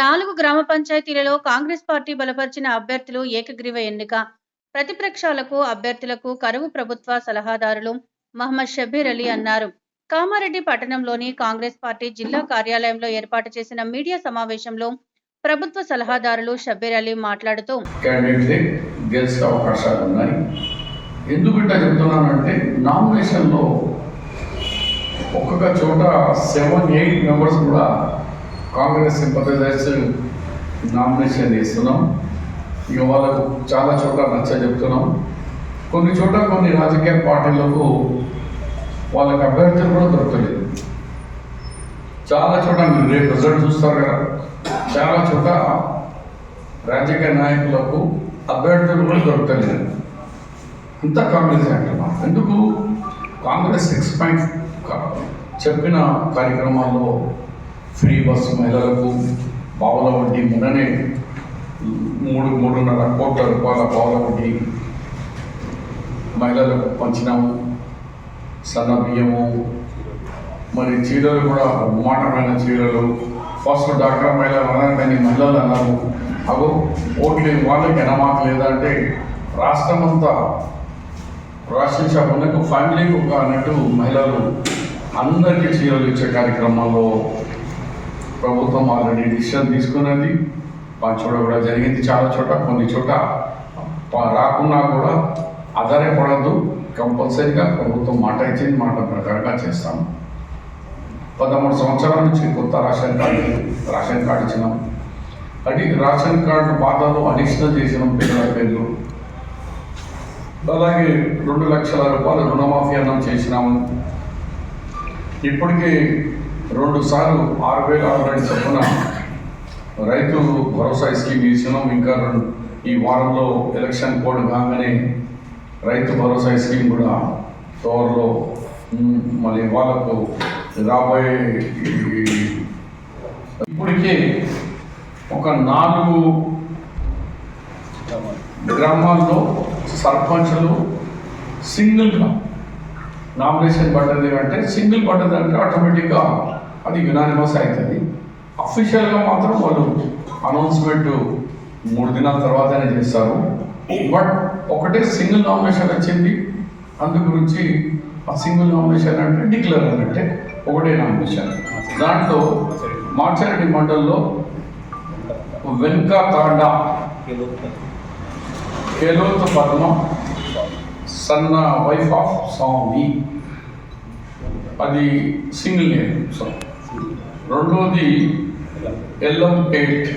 నాలుగు గ్రామ పంచాయతీలలో కాంగ్రెస్ పార్టీ బలపరిచిన అభ్యర్థులు ఏకగ్రీవ ఎన్నిక. ప్రతిపక్షాలకు అభ్యర్థులకు కరువు ప్రభుత్వ సలహాదారులు మహమ్మద్ షబీర్ అలీ అన్నారు. కామారెడ్డి పట్టణంలోని కాంగ్రెస్ పార్టీ జిల్లా కార్యాలయంలో ఏర్పాటు చేసిన మీడియా సమావేశంలో ప్రభుత్వ సలహాదారులు షబీర్ అలీ మాట్లాడుతూ గెలిచే అవకాశాలు ఉన్నాయి. ఎందుకు ఇట్లా చెప్తున్నానంటే నామినేషన్లో ఒక్కొక్క చోట సెవెన్ ఎయిట్ మెంబర్స్ కూడా కాంగ్రెస్ సింపథైజర్స్ నామినేషన్ చేస్తున్నాం. ఇక వాళ్ళకు చాలా చోట్ల నచ్చ చెప్తున్నాం. కొన్ని చోట్ల కొన్ని రాజకీయ పార్టీలకు వాళ్ళకి అభ్యర్థులు కూడా దొరకలేదు. చాలా చోట మీరు రేపు రిజల్ట్ చూస్తారు కదా. చాలా చోట రాజకీయ నాయకులకు అభ్యర్థులు కూడా దొరకలేదు. ఇంత కాంగ్రెస్ అంటున్నాం ఎందుకు? కాంగ్రెస్ సిక్స్ పాయింట్ చెప్పిన కార్యక్రమాల్లో ఫ్రీ బస్సు మహిళలకు పావుల వడ్డీ మొన్ననే మూడు మూడున్నర కోట్ల రూపాయల పావుల వడ్డీ మహిళలకు పంచినాము. సన్న బియ్యము మరి చీరలు కూడా బ్రహ్మాండమైన చీరలు. ఫస్ట్ డాక్టర్ మహిళలు అనగానే మహిళలు అన్నారు. అగో ఓట్లు వాళ్ళకి ఎనమాక లేదంటే రాష్ట్రం అంతా రాష్ట్ర శాఖకు ఫ్యామిలీకి ఒక అన్నట్టు మహిళలు అందరికీ చీరలు ఇచ్చే కార్యక్రమంలో ప్రభుత్వం ఆల్రెడీ డిసిషన్ తీసుకున్నది. పంచోడ కూడా జరిగింది చాలా చోట కొన్ని చోట. రాకున్నా కూడా ఆధారపడద్దు కంపల్సరీగా ప్రభుత్వం మాట ఇచ్చింది మాట ప్రకారంగా చేస్తాము. పదమూడు సంవత్సరాల నుంచి కొత్త రేషన్ కార్డు రేషన్ కార్డు ఇచ్చినాం. అది రేషన్ కార్డు బాధలు అడిషనల్ చేసినాం పిల్లల పేర్లు. అలాగే రెండు లక్షల రూపాయలు రుణమాఫీ అన్నం చేసినాము. ఇప్పటికీ రెండు సార్లు ఆరు వేల ఆల్రెడీ చొప్పున రైతు భరోసా స్కీమ్ ఇచ్చినాం ఇంకా రెండు ఈ వారంలో ఎలక్షన్ కోడ్ కాగానే రైతు భరోసా స్కీమ్ కూడా త్వరలో మళ్ళీ వాళ్ళకు రాబోయే ఇప్పటికే ఒక నాలుగు గ్రామాల్లో సర్పంచులు సింగిల్గా నామినేషన్ పడ్డది అంటే సింగిల్ పడ్డది అంటే ఆటోమేటిక్గా అది యునానిమస్ అవుతుంది. అఫీషియల్గా మాత్రం వాళ్ళు అనౌన్స్మెంట్ మూడు దినాల తర్వాతనే చేస్తారు. బట్ ఒకటే సింగిల్ నామినేషన్ వచ్చింది. అందు గురించి ఆ సింగిల్ నామినేషన్ అంటే డిక్లేర్ అన్నట్టే ఒకటే నామినేషన్. దాంట్లో మార్చారెడ్డి మండల్లో వెనుక తాండా కేలోత్ పద్మ సన్న వైఫ్ ఆఫ్ స్వామి. అది సింగిల్ నేమ్ సో రెండోది Ellam eight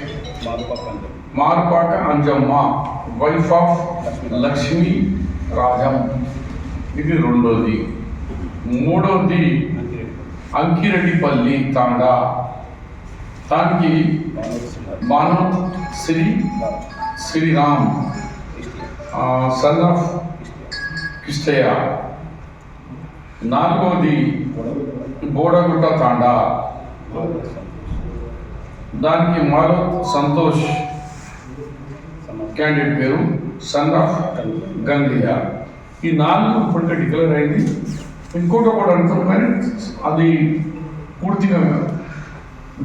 Marpaka Anjamma wife of Lakshmi Rajam. ఇది రెండోది. మూడోది అంకిరెడ్డిపల్లి తాండా. దానికి మానవ్ శ్రీ శ్రీరామ్ సన్ ఆఫ్ కిష్టయ్య నాలుగవది బోడగుట్ట తాండా దానికి మారుత్ సంతోష్ క్యాండిడేట్ పేరు సన్ ఆఫ్ గంగయ్య. ఈ నాలుగు ఇప్పటికే డిక్లేర్ అయింది. ఇంకోటి ఒకటి అంటారు కానీ అది పూర్తిగా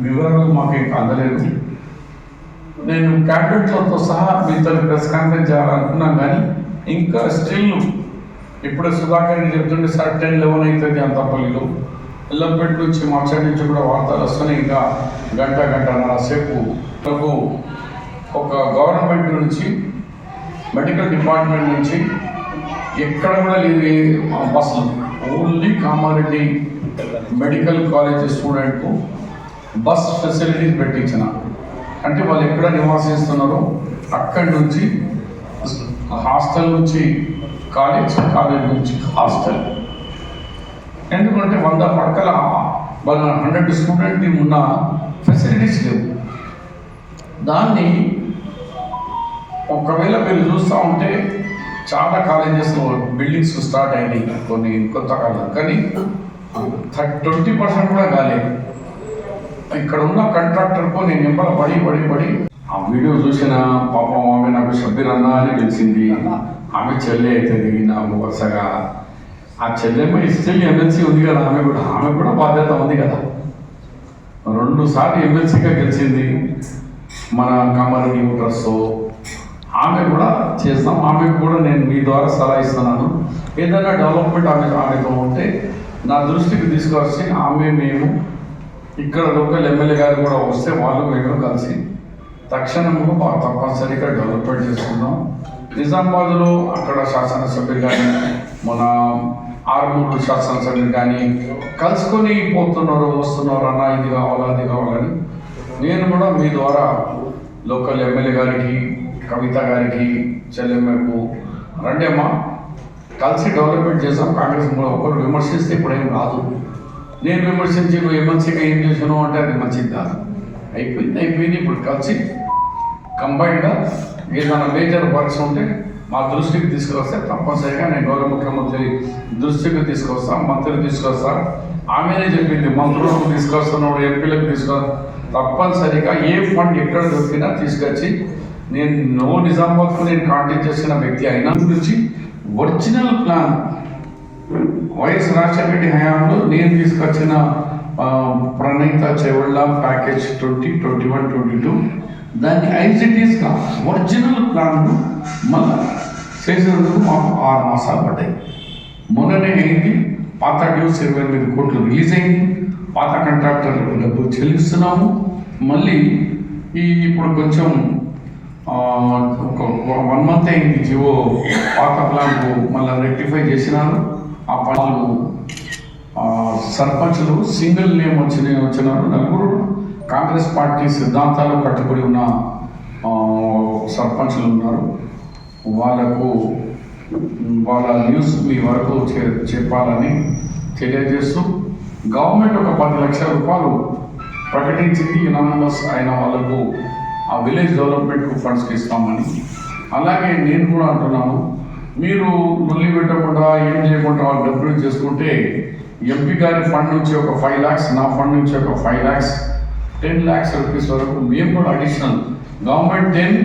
వివరాలు మాకు ఇంకా అందలేదు. నేను క్యాండిడేట్లతో సహా మీతో ప్రెస్ కాన్ఫరెన్స్ చేయాలనుకున్నాను కానీ ఇంకా స్టిల్ ఇప్పుడే సుధాకర్ చెప్తుంటే సర్టెన్ లెవెన్ అవుతుంది అంతపల్లిలో ఎల్లంపేట నుంచి మా సైడ్ నుంచి కూడా వార్తలు వస్తున్నాయి. ఇంకా గంట గంటన్నర సేపు. ఒక గవర్నమెంట్ నుంచి మెడికల్ డిపార్ట్మెంట్ నుంచి ఎక్కడ కూడా లేదు బస్సులు ఓన్లీ కామారెడ్డి మెడికల్ కాలేజ్ స్టూడెంట్కు బస్ ఫెసిలిటీస్ పెట్టించిన. అంటే వాళ్ళు ఎక్కడ నివాసిస్తున్నారో అక్కడి నుంచి హాస్టల్ నుంచి కాలేజ్ కాలేజ్ నుంచి హాస్టల్. ఎందుకంటే వంద పడకల వాళ్ళ హండ్రెడ్ స్టూడెంట్ ఉన్న ఫెసిలిటీస్ లేవు. దాన్ని ఒకవేళ మీరు చూస్తూ ఉంటే చాలా కాలేజెస్లో బిల్డింగ్స్ స్టార్ట్ అయినాయి కొన్ని కొత్త కాలేజ్ కానీ ట్వంటీ పర్సెంట్ కూడా కాలేదు ఇక్కడ ఉన్న కాంట్రాక్టర్కు నేను నింపల పడి పడి పడి ఆ వీడియో చూసిన పాపం అన్న ఆమె చెల్లె అవుతుంది నాకు వరుసగా ఆ చెల్లెమ్మ స్టిల్ ఎమ్మెల్సీ ఉంది కదా ఆమె కూడా ఆమె కూడా బాధ్యత ఉంది కదా. రెండు సార్లు ఎమ్మెల్సీగా గెలిచింది. మన కామారెడ్డి ఓటర్స్. ఆమె కూడా చేస్తాం. ఆమె కూడా నేను మీ ద్వారా సలహా ఇస్తున్నాను. ఏదైనా డెవలప్మెంట్ ఆమె ఆమెతో ఉంటే నా దృష్టికి తీసుకొచ్చి ఆమె మేము ఇక్కడ లోకల్ ఎమ్మెల్యే గారు కూడా వస్తే వాళ్ళు మేము కలిసి తక్షణము తప్పనిసరిగా డెవలప్మెంట్ చేసుకుందాం. నిజామాబాద్లో అక్కడ శాసనసభ్యులు కానీ మన ఆరుమూరు శాసనసభ్యులు కానీ కలుసుకొని పోతున్నారు వస్తున్నారు అన్న ఇది కావాలా అది కావాలని నేను కూడా మీ ద్వారా లోకల్ ఎమ్మెల్యే గారికి కవిత గారికి చెల్లెమ్మకు రండి అమ్మా. కలిసి డెవలప్మెంట్ చేసాం కాంగ్రెస్ ఒకరు విమర్శిస్తే ఇప్పుడేం రాదు. నేను విమర్శించి నువ్వు ఎమ్మెల్సీగా ఏం చేసాను అంటే అది మంచిది కాదు. అయిపోయింది అయిపోయింది. ఇప్పుడు కలిసి కంబైన్గా ఏదైనా మేజర్ వర్క్స్ ఉంటే మా దృష్టికి తీసుకొస్తే తప్పనిసరిగా నేను గౌరవ ముఖ్యమంత్రి దృష్టికి తీసుకొస్తా మంత్రులు తీసుకొస్తా ఆమెనే చెప్పింది మంత్రులకు తీసుకొస్తున్నాడు ఎంపీలకు తీసుకొ తప్పనిసరిగా ఏ ఫండ్ ఎక్కడ దొరికినా తీసుకొచ్చి నేను నో నిజామాబాద్కు నేను కాంటాక్ట్ చేసిన వ్యక్తి అయినా గురించి original plan YS Rajasekhara Reddy హయాంలో నేను తీసుకొచ్చిన Pranahita Chevella package twenty twenty one twenty two దాన్ని ఐసిటీస్గా ఒరిజినల్ ప్లాన్ను మళ్ళా చేసేందుకు మాకు ఆరు మాసాలు పడ్డాయి. మొన్ననే అయింది పాత డ్యూస్ ఇరవై ఎనిమిది కోట్లు రిలీజ్ అయింది. పాత కాంట్రాక్టర్లకు డబ్బులు చెల్లిస్తున్నాము. మళ్ళీ ఈ ఇప్పుడు కొంచెం ఒక వన్ మంత్ అయింది జివో పాత ప్లాన్కు మళ్ళీ రెక్టిఫై చేసినారు. ఆ పనులు సర్పంచ్లు సింగిల్ నేమ్ వచ్చిన వచ్చినారు నలుగురు కాంగ్రెస్ పార్టీ సిద్ధాంతాలు కట్టుబడి ఉన్న సర్పంచ్లు సర్పంచులు ఉన్నారు. వాళ్ళకు వాళ్ళ న్యూస్ మీ వరకు చెప్పాలని తెలియజేస్తూ గవర్నమెంట్ ఒక పది లక్షల రూపాయలు ప్రకటించింది యునానిమస్ అయిన వాళ్ళకు ఆ విలేజ్ డెవలప్మెంట్కు ఫండ్స్కి ఇస్తామని. అలాగే నేను కూడా అంటున్నాను మీరు లొల్లి పెట్టకుండా ఏం చేయకుండా వాళ్ళు డబ్బులు చేసుకుంటే ఎంపీ గారి ఫండ్ నుంచి ఒక ఫైవ్ ల్యాక్స్ నా ఫండ్ నుంచి ఒక five lakhs ten lakhs rupees వరకు మేము కూడా అడిషనల్ గవర్నమెంట్ టెన్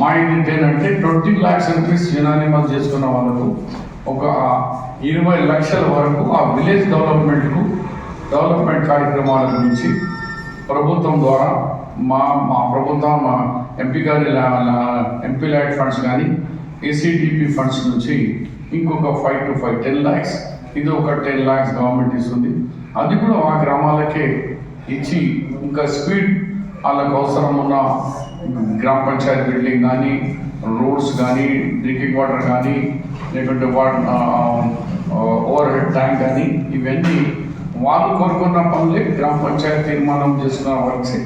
మా ఇంటి టెన్ అంటే ట్వంటీ ల్యాక్స్ రూపీస్ యునానిమస్ చేసుకున్న వాళ్ళకు ఒక ఇరవై లక్షల వరకు ఆ విలేజ్ డెవలప్మెంట్కు డెవలప్మెంట్ కార్యక్రమాల గురించి ప్రభుత్వం ద్వారా మా మా ప్రభుత్వం మా ఎంపీ గారి లా- ఎంపీ ల్యాడ్ ఫండ్స్ కానీ ఏసీడిపి ఫండ్స్ నుంచి ఇంకొక five to five ten lakhs ఇది ఒక టెన్ ల్యాక్స్ గవర్నమెంట్ ఇస్తుంది. అది కూడా ఆ గ్రామాలకే ఇచ్చి ఇంకా స్పీడ్ వాళ్ళకు అవసరం ఉన్న గ్రామ పంచాయతీ బిల్డింగ్ కానీ రోడ్స్ కానీ డ్రింకింగ్ వాటర్ కానీ లేకుంటే వాటర్ ఓవర్ హెడ్ ట్యాంక్ కానీ ఇవన్నీ వాళ్ళు కోరుకున్న పనులే గ్రామ పంచాయతీ తీర్మానం చేసుకున్న వర్క్సే.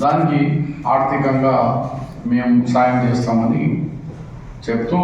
దానికి ఆర్థికంగా మేము సాయం చేస్తామని చెప్తూ